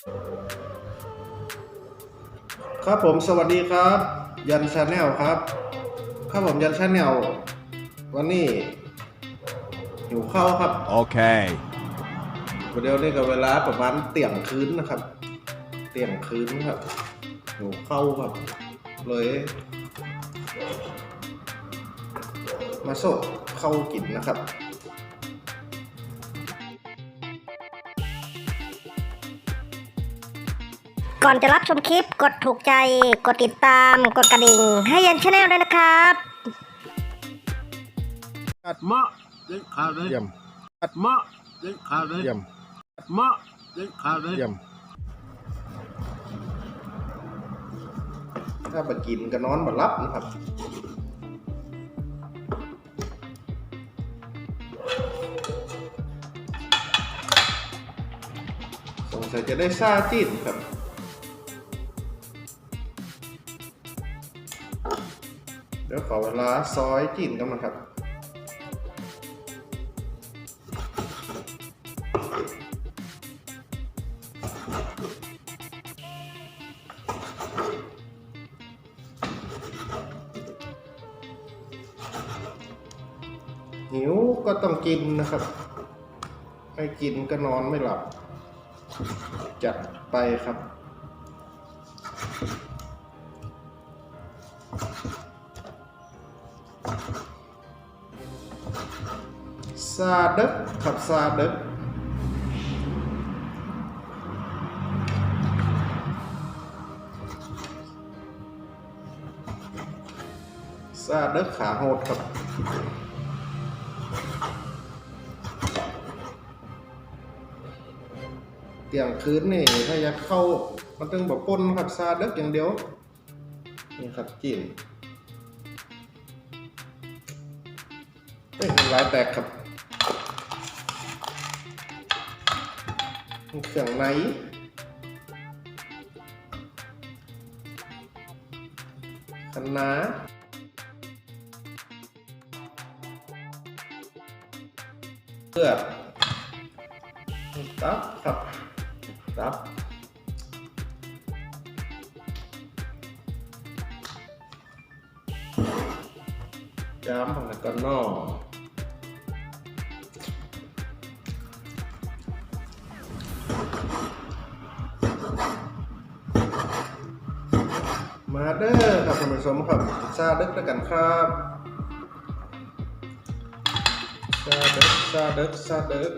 ครับผมสวัสดีครับ ยันชาแนลครับ ครับผมยันชาแนลวันนี้หิวข้าวครับ Okay. วันเดียวนี่ก็เวลาประมาณเตี่ยงคืนนะครับ เตี่ยงคืนครับหิวข้าวครับเลย มาโซะเข้าวกินนะครับ อนจะรับชมคลิปกดถูกใจ กดติดตาม กดกระดิ่ง ให้ยันชาแนลด้วยนะครับมะเด็ดขาดเลยเยี่ยมมะเด็ดขาดเลยเยี่ยมมะเด็ดขาดเลยเยี่ยมถ้าไปกินก็นอนบ่รับนะครับสงสัยจะได้ซาจิ้นครับ ขอเวลาซอยจิ้นกันนะครับหิวก็ต้องกินนะครับ ไม่กินก็นอนไม่หลับ จัดไปครับ ซาดึกครับซาดึกซาดึกขาโหดครับเตียงคืนนี่ถ้าอยากเข้ามันต้องแบบปนครับซาเด็กอย่างเดียว นี่ครับจีนเอ้ยลายแตกครับ เครื่องในคะน้าเลือตับครับตับจามผักแล้วก็นอ มาเด้อครับท่านผู้ชมครับซาดึกแล้วกันครับซาดึกซาดึกซาดึก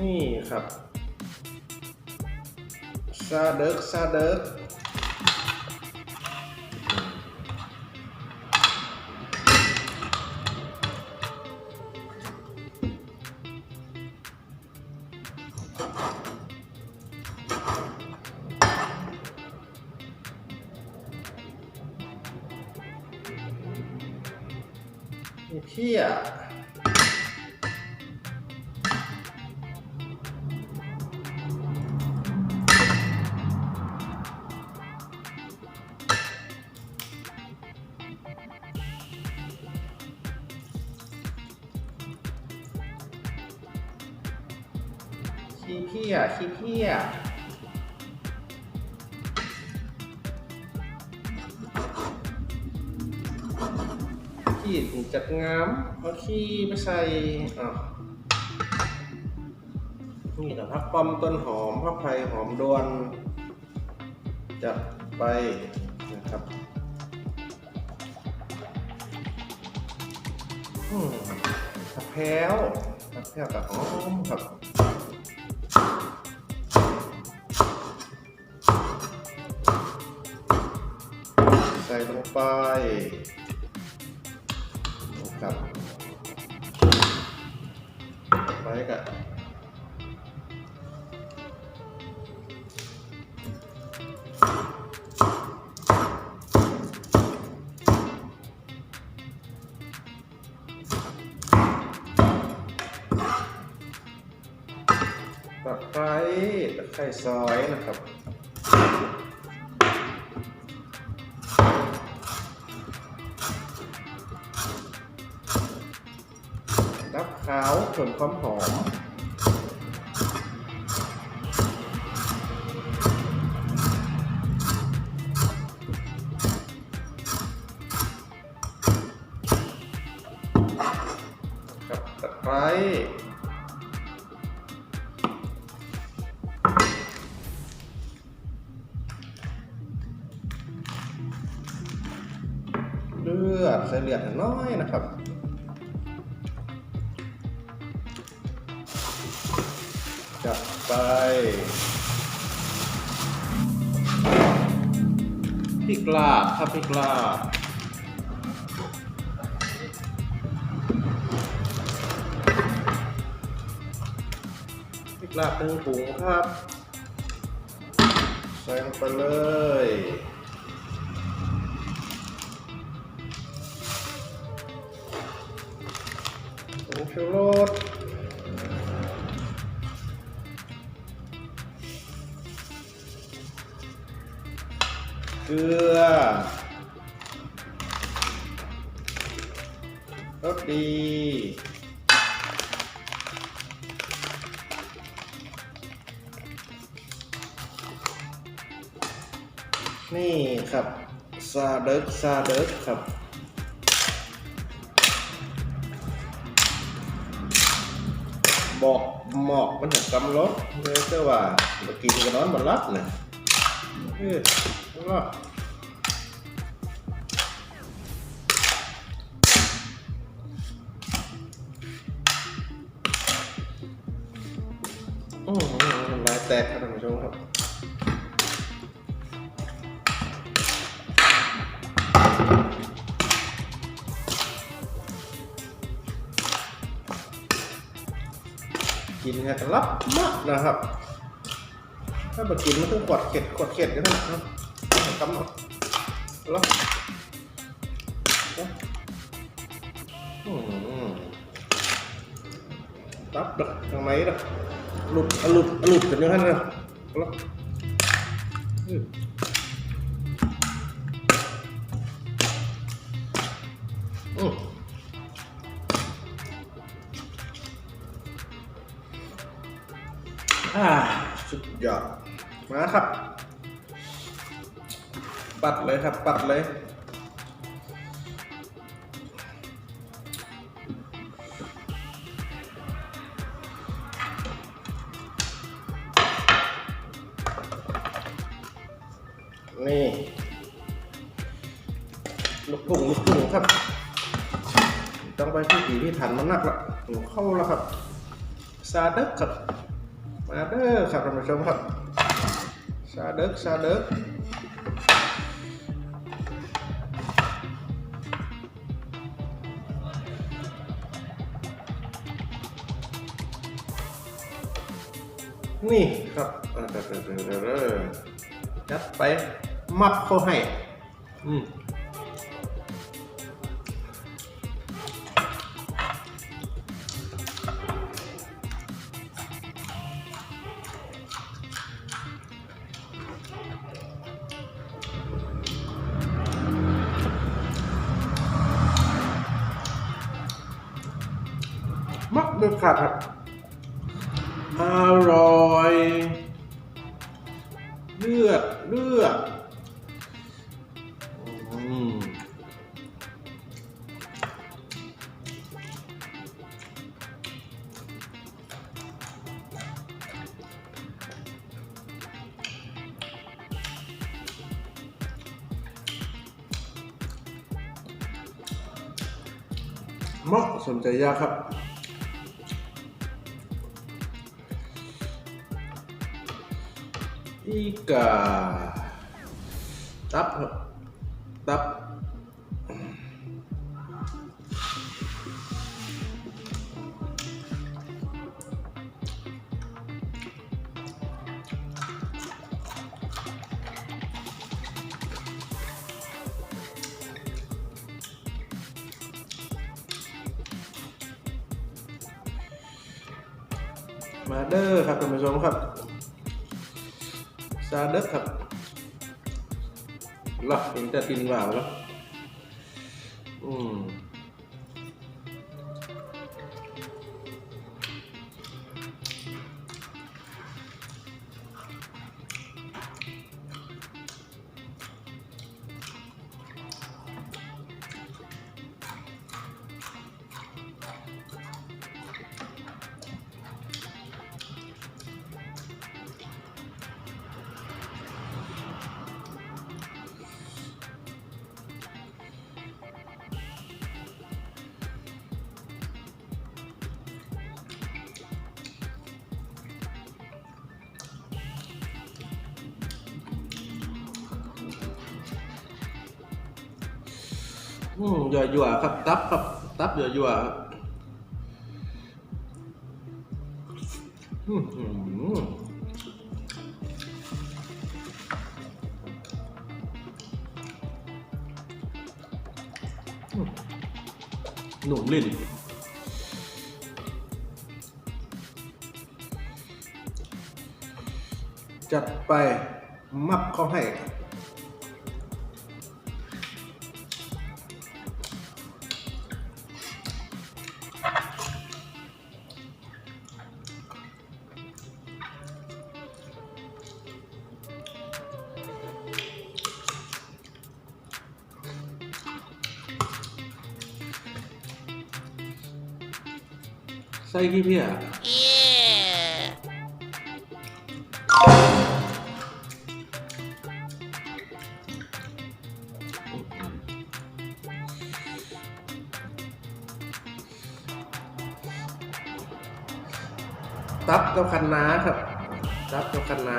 นี่ครับซาเดิกซาเดิก เพี้ยขี้ ขี้จัดงามเอาขี้ไม่ใส่อะนี่แต่พักป้อมต้นหอมพักไผ่หอมดวนจัดไปนะครับผักแพ้วผักแพ้วกับหอมครับใส่ลงไป ไข่ซอยนะครับดับขาวส่วนความหอมกับตะไคร ส่เลือดน้อยนะครับจับไปพริกลาบครับพริกลาบพริกลาบหนึ่งถุงครับใส่ลงไปเลย งชูรสเกลือรสดีนี่ครับซาเดิร์กซาเดิร์กครับ บอกหมอกมันถึงกำลดเลยเจ้าว่าเมื่อกี้กันนอนมารับนะเออแล้วก็โอ้โหลายแตกครับ กินให้กันรับมากนะครับ ถ้ามากินมันต้องกดเข็ดกดเข็ดกันนะครับกำหนดแล้วอืมรับดักทางไหนดักหลุดหลุดหลุดกันยังไงนะแล้วอืม อ่าสุดยอด มาครับ ปัดเลยครับ ปัดเลย นี่ลูกทุ่งลูกทุ่งครับ ต้องไปที่ผีที่ถันมันนักละหนูเข้าแล้วครับ ซาเด็กครับ มาเด้อครับท่านผู้ชมครับ ซาเด็กซาเด็กนี่ครับอ่าเดี๋ยวเดี๋ยวเดี๋ยวเดี๋ยวเดี๋ยวจัดไป มับเขาให้ อืม มักเด็ขาดครับอร่อย อีกาตับครับตับมาเด้อครับท่านผู้ชมครับ หรอเอืมหยั่วครับตับครับตับหยั่วครับอืมหนุ่มลิ้นจัดไปมับเขาให้ ไส้ขี้เพี้ยตับกับคันนาครับตับกับคันนา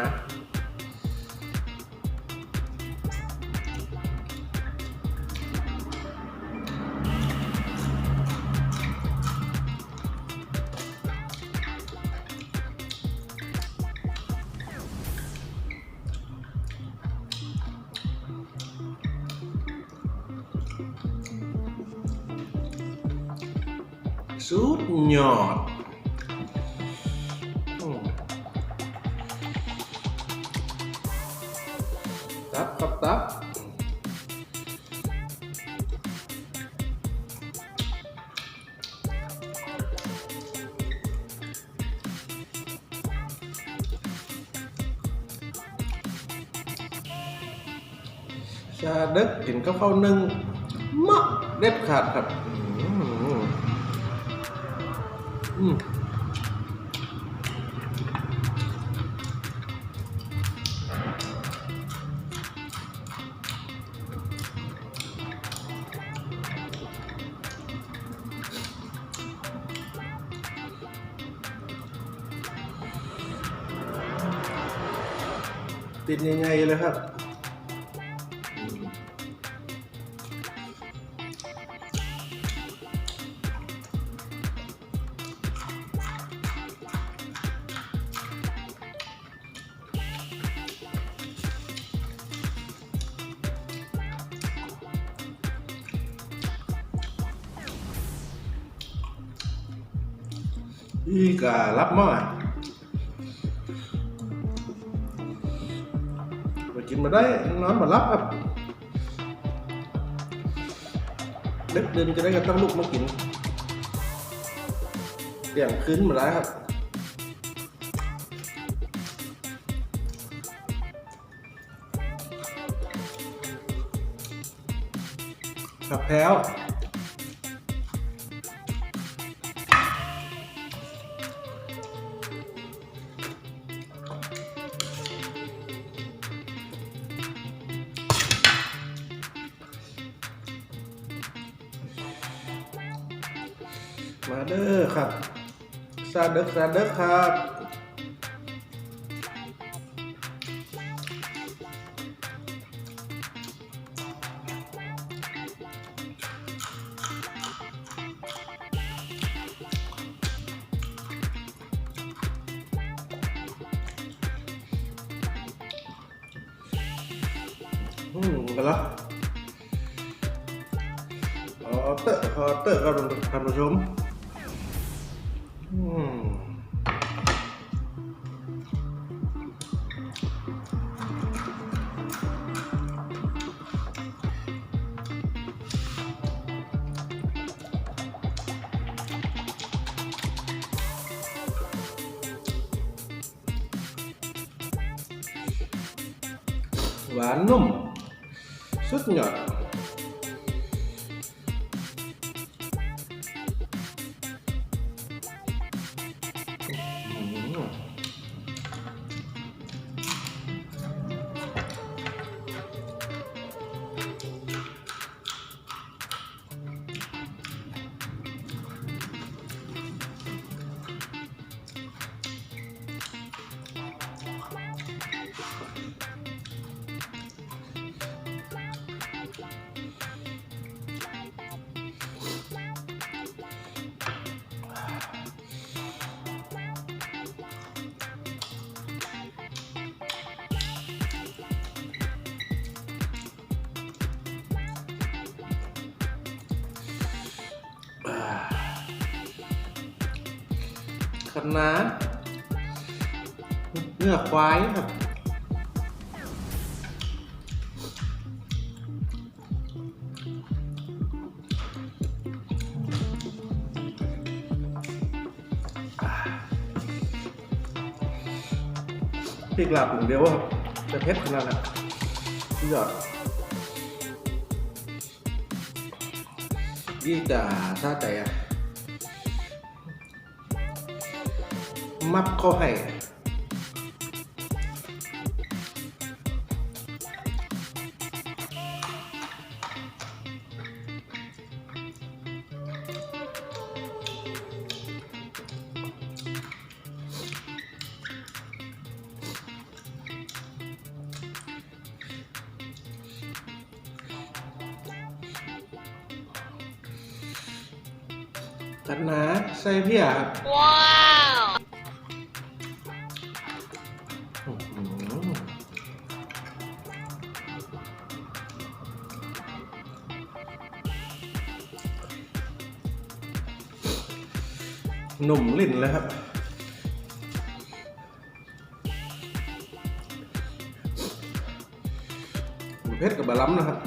สุดยอดอืมตับครับตับชาเด็กกินข้าวข้าวนึ่าดครับอืมอืมติดยังไงเลยครับ อีการับม้อมากินมาได้นอนมารับครับเด็กเดินจะได้ก็ต้องลุกมากินเตี่ยงคืนมาได้ครับกับแพ้ว ซาเด็กซาเด็กครับอืมกันละออเตอะพอเตอะครับท่านผู้ชม อืมหวา คะน้าเนื้อควายครับพริกลาบอย่างเดียวว่าจะเผ็ดขนาดนั้นสุดยอดดีจ่าซาใจอะ มับเข้าให้กันนะใส่เพียครับว้า หนุ่มลิ้นเลยครับ เพชรกับบะล้ำนะครับ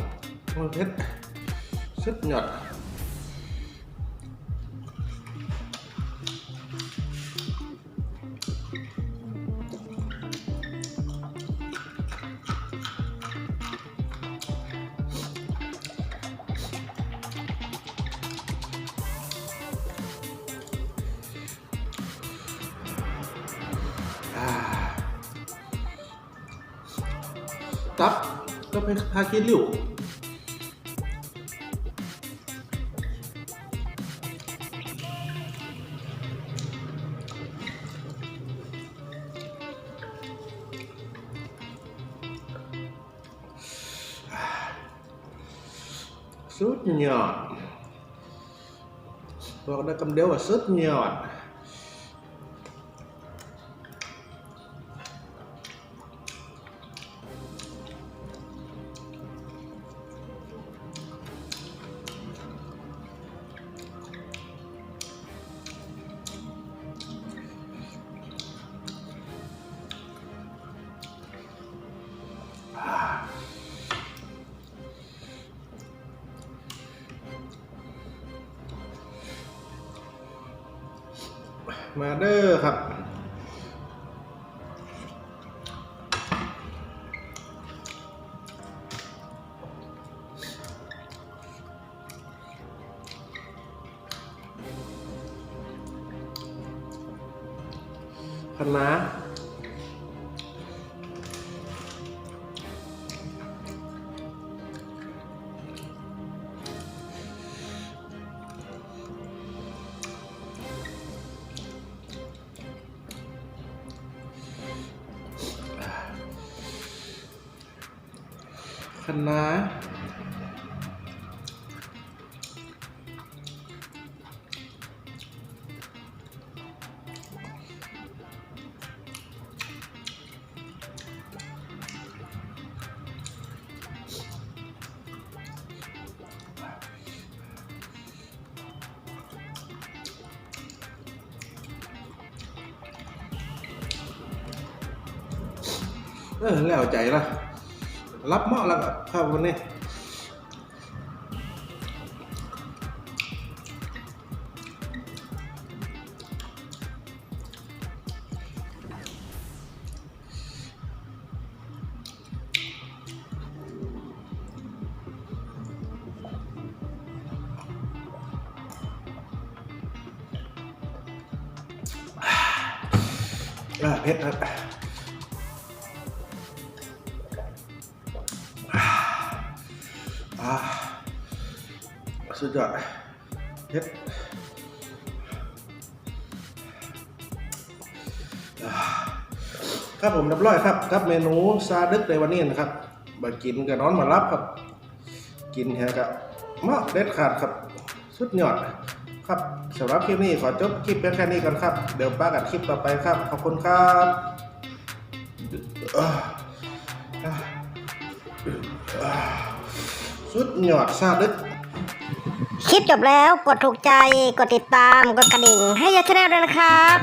เพชรสุดยอด เป็นพาคิริวสุดยอดบอกได้คำเดียวว่าสุดยอด มาเด้อครับ คณะ คณะเออแล้วใจละ เหมาวครับครับวันนี้อ่าเพชรครับ สุดยอดครับผมเรียบร้อยครับครับเมนูซาดึกในวันนี้นะครับมากินกับน้อนมารับครับ กินแฮะกับมะเด็ดขาดครับ สุดยอดครับสำหรับคลิปนี้ขอจบคลิปแค่นี้ก่อนครับ เดี๋ยวป้ากันคลิปต่อไปครับ ขอบคุณครับสุดยอดซาดึก คลิปจบแล้วกดถูกใจกดติดตามกดกระดิ่งให้ยันชาแนลด้วยนะครับ